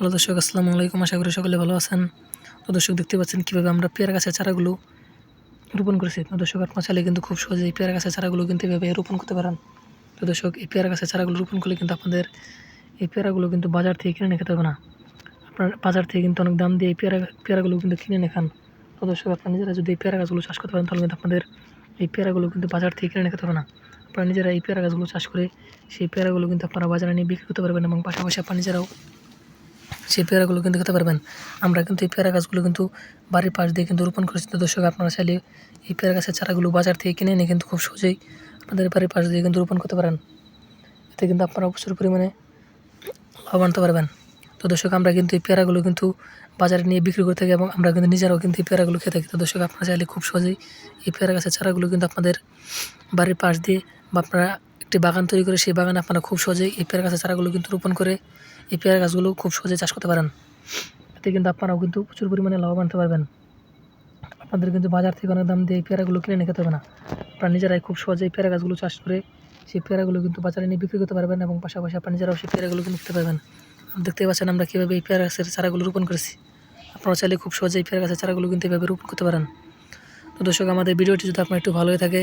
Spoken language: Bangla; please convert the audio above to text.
হ্যালো দর্শক, আসসালামু আলাইকুম। আশা করি সকলে ভালো আছেন। তো দর্শক, দেখতে পাচ্ছেন কীভাবে আমরা পেয়ারা গাছের চারাগুলো রোপণ করেছি। তো দর্শক, আপনার চাইলে কিন্তু খুব সহজে এই পেয়ারা গাছের চারাগুলো কিন্তু এভাবে রোপণ করতে পারেন। তো দর্শক, এই পেয়ারা গাছের চারাগুলো রোপণ করলে কিন্তু আপনাদের এই পেয়ারাগুলো কিন্তু বাজার থেকে কিনে নিয়ে খেতে হবে না। আপনার বাজার থেকে কিন্তু অনেক দাম দিয়ে এই পেয়ারা পেয়ারাগুলো কিন্তু কিনে নিয়ে খান তো দর্শক, আপনারা নিজেরা যদি এই পেয়ারা গাছগুলো চাষ করতে পারেন, তাহলে কিন্তু আপনাদের এই পেয়ারাগুলো কিন্তু বাজার থেকে কিনে নিয়ে খেতে হবে না। আপনারা নিজেরা এই পেয়ারা গাছগুলো চাষ করে সেই পেয়ারাগুলো কিন্তু আপনারা বাজারে নিয়ে বিক্রি করতে পারবেন এবং পাশাপাশি আপনার নিজেরাও সেই পেয়ারাগুলো কিন্তু খেতে পারবেন। আমরা কিন্তু এই পেয়ারা গাছগুলো কিন্তু বাড়ির পাশ দিয়ে কিন্তু রোপণ করেছি। তো দর্শক, আপনারা চাইলে এই পেয়ারা গাছের চারাগুলো বাজার থেকে কিনে এনে কিন্তু খুব সহজেই আপনাদের বাড়ির পাশ দিয়ে কিন্তু রোপণ করতে পারেন। এতে কিন্তু আপনারা প্রচুর পরিমাণে লাভ আনতে পারবেন। তো দর্শক, আমরা কিন্তু এই পেয়ারাগুলো কিন্তু বাজারে নিয়ে বিক্রি করে থাকি এবং আমরা কিন্তু নিজেরাও কিন্তু এই পেয়ারাগুলো খেয়ে থাকি। তো দর্শক, আপনারা চাইলে খুব সহজেই এই পেয়ারা গাছের চারাগুলো কিন্তু আপনাদের বাড়ির পাশ দিয়ে বা আপনারা একটি বাগান তৈরি করে সেই বাগানে আপনারা খুব সহজেই এই পেয়ারা গাছের চারাগুলো কিন্তু রোপণ করে এই পেয়ারা গাছগুলো খুব সহজে চাষ করতে পারেন। এতে কিন্তু আপনারাও কিন্তু প্রচুর পরিমাণে লাভবান হতে পারবেন। আপনাদের কিন্তু বাজার থেকে অনেক দাম দিয়ে এই পেয়ারাগুলো কিনে নিতে হবে না। আপনারা নিজেরাই খুব সহজে এই পেয়ারা গাছগুলো চাষ করে সেই পেয়ারাগুলো কিন্তু বাজারে নিয়ে বিক্রি করতে পারবেন এবং পাশাপাশি আপনারা নিজেরাও সেই পেয়ারাগুলো কিনে নিতে পারবেন। আর দেখতেই পাচ্ছেন আমরা কীভাবে এই পেয়ারা গাছের চারাগুলো রোপণ করেছি। আপনারা চাইলে খুব সহজে এই পেয়ারা গাছের চারাগুলো কিন্তু এভাবে রোপণ করতে পারেন। তো দর্শক, আমাদের ভিডিওটি যদি আপনার একটু ভালো হয়ে থাকে